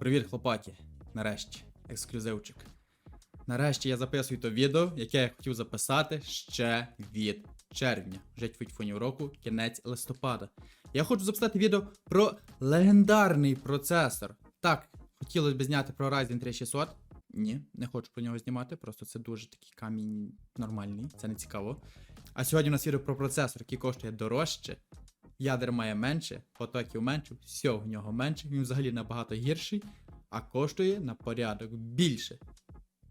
Привіт, хлопаки. Нарешті, ексклюзивчик. Нарешті я записую то відео, яке я хотів записати ще від червня. Вже фонів року, кінець листопада. Я хочу записати відео про легендарний процесор. Так, хотілося б зняти про Ryzen 3600. Ні, не хочу про нього знімати, просто це дуже такий камінь нормальний, це не цікаво. А сьогодні у нас відео про процесор, який коштує дорожче, ядер має менше, потоків менше, всього в нього менше, він взагалі набагато гірший, а коштує на порядок більше.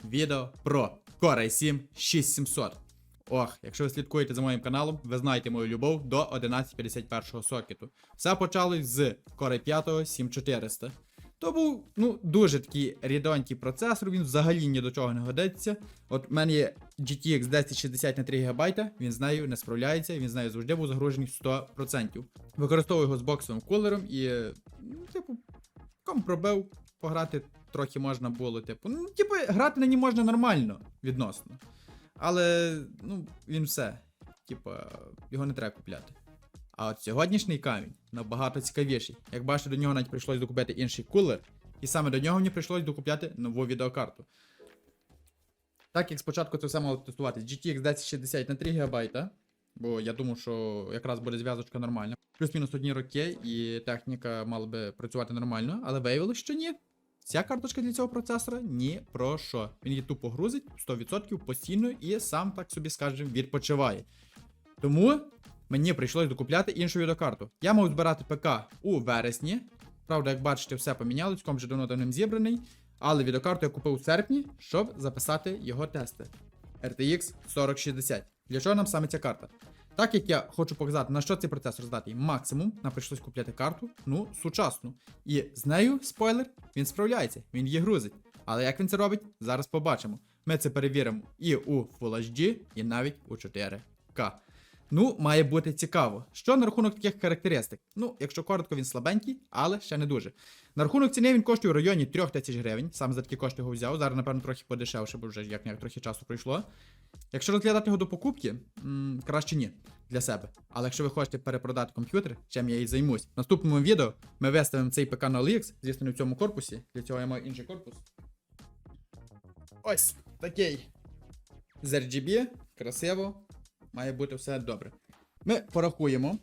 Відео про Core i7 6700. Ох, якщо ви слідкуєте за моїм каналом, ви знаєте мою любов до 1151 сокету. Все почалось з Core 5 7400. То був ну, дуже такий рідонький процесор, він взагалі ні до чого не годиться. От в мене є GTX 1060 на 3 ГБ, він з нею не справляється, він з нею завжди був загружений 100%. Використовую його з боксовим кулером і, ну, типу, ком пробив, пограти трохи можна було, типу. Ну, типу, грати на ній можна нормально відносно. Але, ну, він все. Типу, його не треба купляти. А от сьогоднішній камінь набагато цікавіший. Як бачите, до нього навіть прийшлось докупляти інший кулер, і саме до нього мені прийшлось докупляти нову відеокарту. Так як спочатку це все мало тестувати GTX 1060 на 3 ГБ, бо я думав, що якраз буде зв'язочка нормальна. Плюс-мінус одні роки, і техніка мала би працювати нормально, але виявилось, що ні. Ця карточка для цього процесора ні про що. Він її тупо грузить 100% постійно і сам, так собі скажемо, відпочиває. Тому мені прийшлось докупляти іншу відеокарту. Я мав збирати ПК у вересні. Правда, як бачите, все помінялось, комп вже давно давним зібраний. Але відеокарту я купив у серпні, щоб записати його тести. RTX 4060. Для чого нам саме ця карта? Так як я хочу показати, на що цей процесор здатний максимум, нам прийшлось купляти карту, ну, сучасну. І з нею, спойлер, він справляється, він її грузить. Але як він це робить, зараз побачимо. Ми це перевіримо і у Full HD, і навіть у 4К. Ну, має бути цікаво. Що на рахунок таких характеристик? Ну, якщо коротко, він слабенький, але ще не дуже. На рахунок ціни він коштує в районі 3000 гривень. Саме за такі кошти його взяв. Зараз, напевно, трохи подешевше, бо вже як не трохи часу пройшло. Якщо розглядати його до покупки, м, краще ні для себе. Але якщо ви хочете перепродати комп'ютер, чим я і займусь, в наступному відео ми виставимо цей ПК на OLX, звісно, не в цьому корпусі. Для цього я маю інший корпус. Ось такий. З RGB, красиво. Має бути все добре. Ми порахуємо,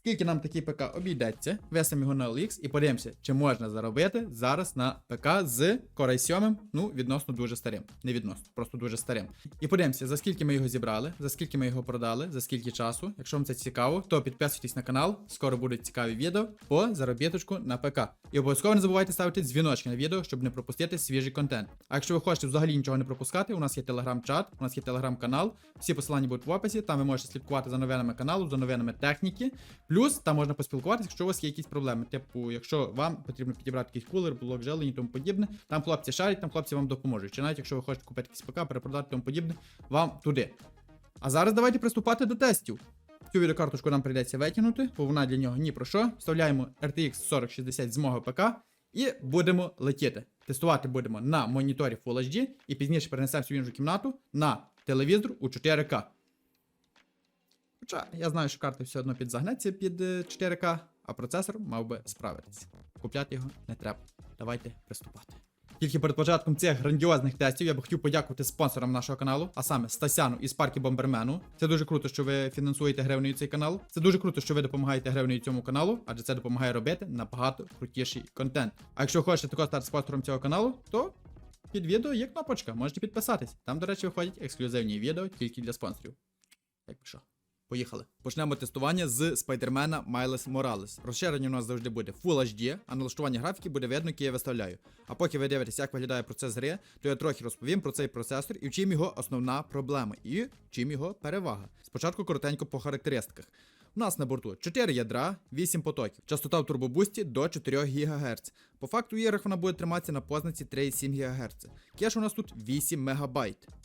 скільки нам такий ПК обійдеться, весимо його на OLX і подивимося, чи можна заробити зараз на ПК з Core i 7, ну, відносно дуже старим. Не відносно, просто дуже старим. І подивимося, за скільки ми його зібрали, за скільки ми його продали, за скільки часу. Якщо вам це цікаво, то підписуйтесь на канал, скоро будуть цікаві відео по заробіточку на ПК. І обов'язково не забувайте ставити дзвіночки на відео, щоб не пропустити свіжий контент. А якщо ви хочете взагалі нічого не пропускати, у нас є телеграм-чат, у нас є телеграм-канал, всі посилання будуть в описі, там ви можете слідкувати за новинами каналу, за новинами техніки. Плюс там можна поспілкуватися, якщо у вас є якісь проблеми. Типу, якщо вам потрібно підібрати якийсь кулер, блок желені і тому подібне, там хлопці шарять, там хлопці вам допоможуть. Чи навіть якщо ви хочете купити якийсь ПК, перепродати тому подібне, вам туди. А зараз давайте приступати до тестів. Цю відеокарточку нам прийдеться витягнути, бо вона для нього ні про що. Вставляємо RTX 4060 з мого ПК і будемо летіти. Тестувати будемо на моніторі Full HD і пізніше перенесемося в іншу кімнату на телевізор у 4К. Хоча я знаю, що карта все одно підзагнеться під е, 4К, а процесор мав би справитися. Купляти його не треба. Давайте приступати. Тільки перед початком цих грандіозних тестів я би хотів подякувати спонсорам нашого каналу, а саме Стасяну і Спаркі Бомбермену. Це дуже круто, що ви фінансуєте гривнею цей канал. Це дуже круто, що ви допомагаєте гривнею цьому каналу, адже це допомагає робити набагато крутіший контент. А якщо хочете також стати спонсором цього каналу, то під відео є кнопочка, можете підписатись. Там, до речі, виходять ексклюзивні відео тільки для спонсорів. Як що? Поїхали. Почнемо тестування з спайдермена Майлес Моралес. Розширення у нас завжди буде Full HD, а налаштування графіки буде видно, яке я виставляю. А поки ви дивитесь, як виглядає процес гри, то я трохи розповім про цей процесор і в чим його основна проблема, і чим його перевага. Спочатку коротенько по характеристиках. У нас на борту 4 ядра, 8 потоків, частота в турбобусті до 4 ГГц. По факту іграх вона буде триматися на познаці 3,7 ГГц. Кеш у нас тут 8 МБ.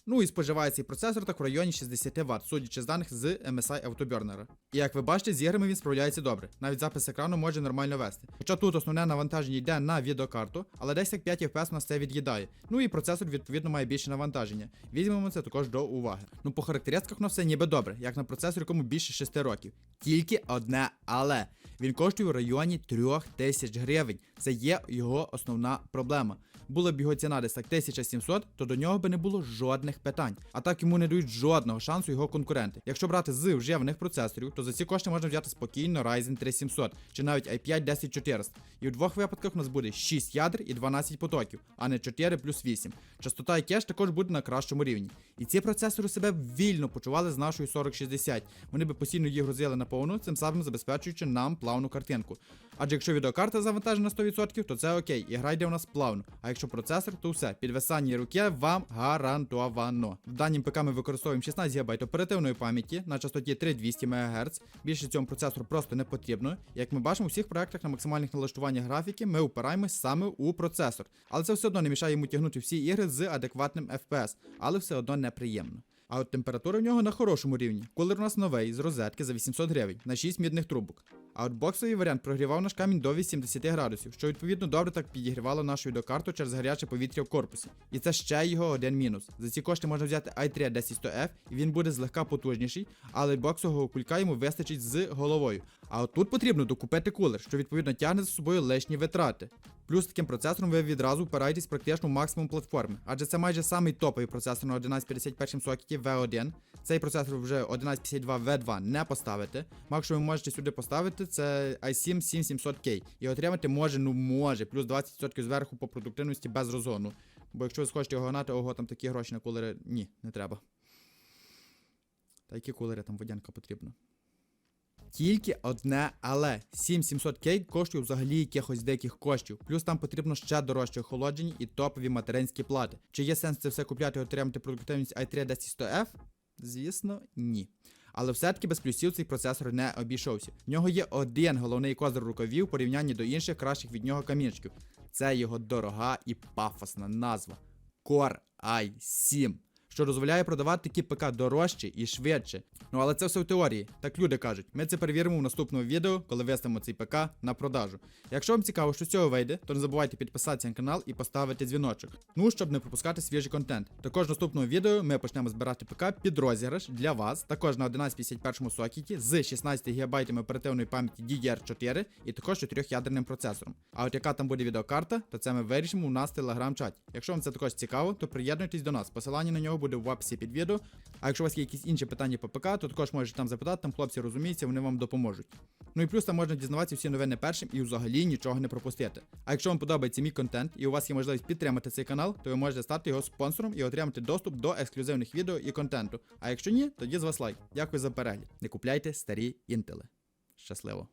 Ну і споживає цей процесор так в районі 60 Вт, судячи з даних з MSI Autoburner. І як ви бачите, з іграми він справляється добре. Навіть запис екрану може нормально вести. Хоча тут основне навантаження йде на відеокарту, але десь як 5 FPS у нас це від'їдає. Ну і процесор відповідно має більше навантаження. Візьмемо це також до уваги. Ну по характеристиках воно все ніби добре, як на процесор, якому більше 6 років. Тільки одне але. Він коштує в районі 3000 гривень. Це є його основна проблема. Була б його ціна десь так 1700, то до нього би не було жодних питань. А так йому не дають жодного шансу його конкуренти. Якщо брати з вживаних процесорів, то за ці кошти можна взяти спокійно Ryzen 3700 чи навіть i5 10400. І в двох випадках у нас буде 6 ядер і 12 потоків, а не 4 плюс 8. Частота і кеш також буде на кращому рівні. І ці процесори себе вільно почували з нашою 4060. Вони би постійно її грузили на повну, цим самим забезпечуючи нам плавну картинку. Адже якщо відеокарта завантажена 100%, то це окей, і гра йде у нас плавно. А якщо процесор, то все, підвисання руки вам гарантовано. В данім ПК ми використовуємо 16 ГБ оперативної пам'яті на частоті 3200 МГц. Більше цьому процесору просто не потрібно. Як ми бачимо, у всіх проектах на максимальних налаштуваннях графіки ми упираємось саме у процесор. Але це все одно не мішає йому тягнути всі ігри з адекватним FPS, але все одно неприємно. А от температура в нього на хорошому рівні. Кулер у нас новий з розетки за 800 гривень на 6 мідних трубок. А от боксовий варіант прогрівав наш камінь до 80 градусів, що відповідно добре так підігрівало нашу відеокарту через гаряче повітря в корпусі. І це ще його один мінус. За ці кошти можна взяти i3 10100F, і він буде злегка потужніший, але боксового кулька йому вистачить з головою. А от тут потрібно докупити кулер, що відповідно тягне за собою лишні витрати. Плюс таким процесором ви відразу впираєтесь практично в максимум платформи, адже це майже самий топовий процесор на 1151 сокеті V1. Цей процесор вже 1152 V2 не поставити. Макс, ви можете сюди поставити, це i7 7700K. І отримати може, ну може, плюс 20% зверху по продуктивності без розгону. Бо якщо ви схочете його гнати, ого, там такі гроші на кулери. Ні, не треба. Та які кулери там водянка потрібна. Тільки одне але 7700K коштує взагалі якихось деяких коштів. Плюс там потрібно ще дорожче охолодження і топові материнські плати. Чи є сенс це все купляти і отримати продуктивність i3 10100F? Звісно, ні. Але все-таки без плюсів цей процесор не обійшовся. В нього є один головний козир рукавів у порівнянні до інших кращих від нього камінчиків. Це його дорога і пафосна назва Core i7 що дозволяє продавати такі ПК дорожче і швидше. Ну але це все в теорії. Так люди кажуть. Ми це перевіримо в наступному відео, коли виставимо цей ПК на продажу. Якщо вам цікаво, що з цього вийде, то не забувайте підписатися на канал і поставити дзвіночок. Ну, щоб не пропускати свіжий контент. Також в наступному відео ми почнемо збирати ПК під розіграш для вас, також на 1151 сокеті з 16 ГБ оперативної пам'яті DDR4 і також 4-ядерним процесором. А от яка там буде відеокарта, то це ми вирішимо у нас в телеграм-чаті. Якщо вам це також цікаво, то приєднуйтесь до нас. Посилання на нього буде в описі під відео. А якщо у вас є якісь інші питання по ПК, то також можете там запитати, там хлопці розуміються, вони вам допоможуть. Ну і плюс там можна дізнаватися всі новини першим і взагалі нічого не пропустити. А якщо вам подобається мій контент і у вас є можливість підтримати цей канал, то ви можете стати його спонсором і отримати доступ до ексклюзивних відео і контенту. А якщо ні, тоді з вас лайк. Дякую за перегляд. Не купляйте старі інтели. Щасливо!